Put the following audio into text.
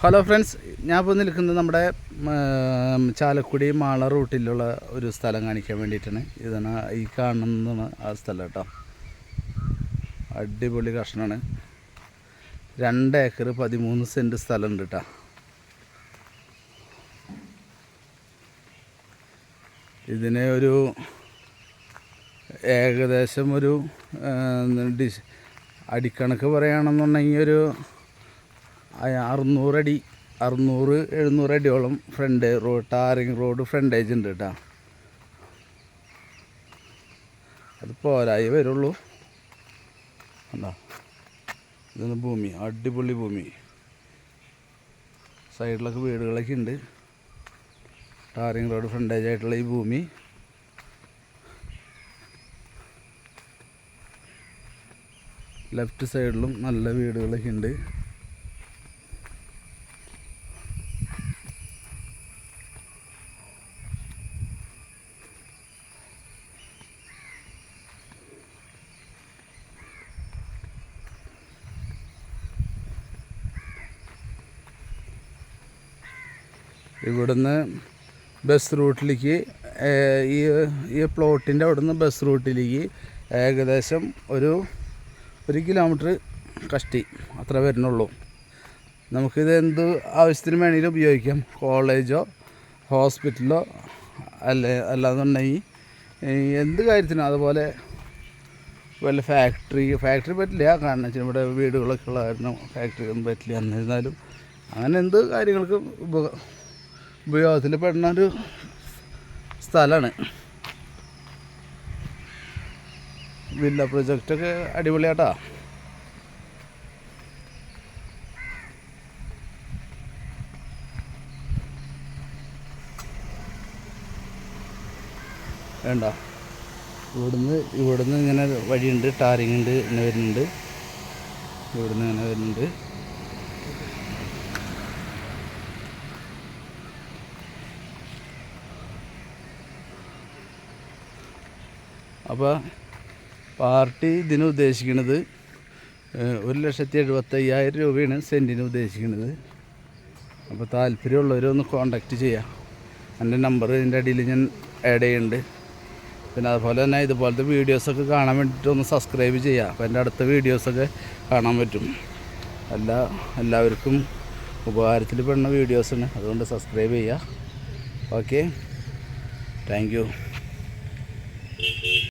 Hello friends ഞാൻ ഇപ്പോൾ നിൽക്കുന്നത് നമ്മുടെ ചാലക്കുടി മാള റൂട്ടിലുള്ള ഒരു സ്ഥലം കാണിക്കാൻ വേണ്ടിയിട്ടാണ്. ഇതാണ് ഈ കാണുന്നതാണ് ആ സ്ഥലം കേട്ടോ. അടിപൊളി കഷ്ണമാണ് രണ്ട് ഏക്കർ പതിമൂന്ന് സെന്റ് സ്ഥലമുണ്ട് കേട്ടോ. ഇതിനെ ഒരു ഏകദേശം ഒരു ഡിഷ് അടിക്കണക്ക് പറയുകയാണെന്നുണ്ടെങ്കിൽ ഒരു അറുന്നൂറടി അറുന്നൂറ് എഴുന്നൂറ് അടിയോളം front road tarring road frontage ഉണ്ട് കേട്ടോ അത് പോരായി വരുള്ളൂ. എന്താ ഇതാണ് ഭൂമി അടിപൊളി ഭൂമി. സൈഡിലൊക്കെ വീടുകളൊക്കെ ഉണ്ട്. ടാറിങ് റോഡ് ഫ്രണ്ടേജ് ആയിട്ടുള്ള ഈ ഭൂമി. ലെഫ്റ്റ് സൈഡിലും നല്ല വീടുകളൊക്കെ ഉണ്ട്. ഇവിടുന്ന് ബസ് റൂട്ടിലേക്ക് ഈ ഈ പ്ലോട്ടിന്റെ അവിടുന്ന് ബസ് റൂട്ടിലേക്ക് ഏകദേശം ഒരു ഒരു കിലോമീറ്റർ കഷ്ടി അത്ര വരുന്നുള്ളൂ. നമുക്കിത് എന്ത് ആവശ്യത്തിന് വേണമെങ്കിലും ഉപയോഗിക്കാം. കോളേജോ ഹോസ്പിറ്റലോ അല്ലെ അല്ലാന്നുണ്ടെങ്കിൽ എന്ത് കാര്യത്തിനും അതുപോലെ വല്ല ഫാക്ടറി ഫാക്ടറി പറ്റില്ല. കാരണം വെച്ചാൽ ഇവിടെ വീടുകളൊക്കെ ഉള്ള കാരണം ഫാക്ടറി ഒന്നും പറ്റില്ല എന്നിരുന്നാലും അങ്ങനെ എന്ത് കാര്യങ്ങൾക്കും ഉപ ഉപയോഗത്തിൽ പെടുന്ന ഒരു സ്ഥലമാണ് വില്ല പ്രൊജക്റ്റൊക്കെ അടിപൊളിയാട്ടാ. വേണ്ട. ഇവിടുന്ന് ഇവിടുന്ന് ഇങ്ങനെ വഴിയുണ്ട് ടാറിങ് ഉണ്ട് ഇങ്ങനെ വരുന്നുണ്ട്. ഇവിടുന്ന് ഇങ്ങനെ വരുന്നുണ്ട്. അപ്പോൾ പാർട്ടി ഇതിന് ഉദ്ദേശിക്കുന്നത് ഒരു ലക്ഷത്തി എഴുപത്തയ്യായിരം രൂപയാണ് സെന്റിന് ഉദ്ദേശിക്കുന്നത് അപ്പോൾ താല്പര്യമുള്ളവരൊന്ന് കോണ്ടാക്റ്റ് ചെയ്യാം. എന്റെ നമ്പർ ഇതിന്റെ അടിയിൽ ഞാൻ ആഡ് ചെയ്യുന്നുണ്ട് പിന്നെ അതുപോലെ തന്നെ ഇതുപോലത്തെ വീഡിയോസൊക്കെ കാണാൻ വേണ്ടിയിട്ട് ഒന്ന് സബ്സ്ക്രൈബ് ചെയ്യുക അപ്പോൾ എന്റെ അടുത്ത വീഡിയോസൊക്കെ കാണാൻ പറ്റും. എല്ലാ എല്ലാവർക്കും ഉപകാരത്തിൽ പെടുന്ന വീഡിയോസാണ് അതുകൊണ്ട് സബ്സ്ക്രൈബ് ചെയ്യുക ഓക്കെ താങ്ക്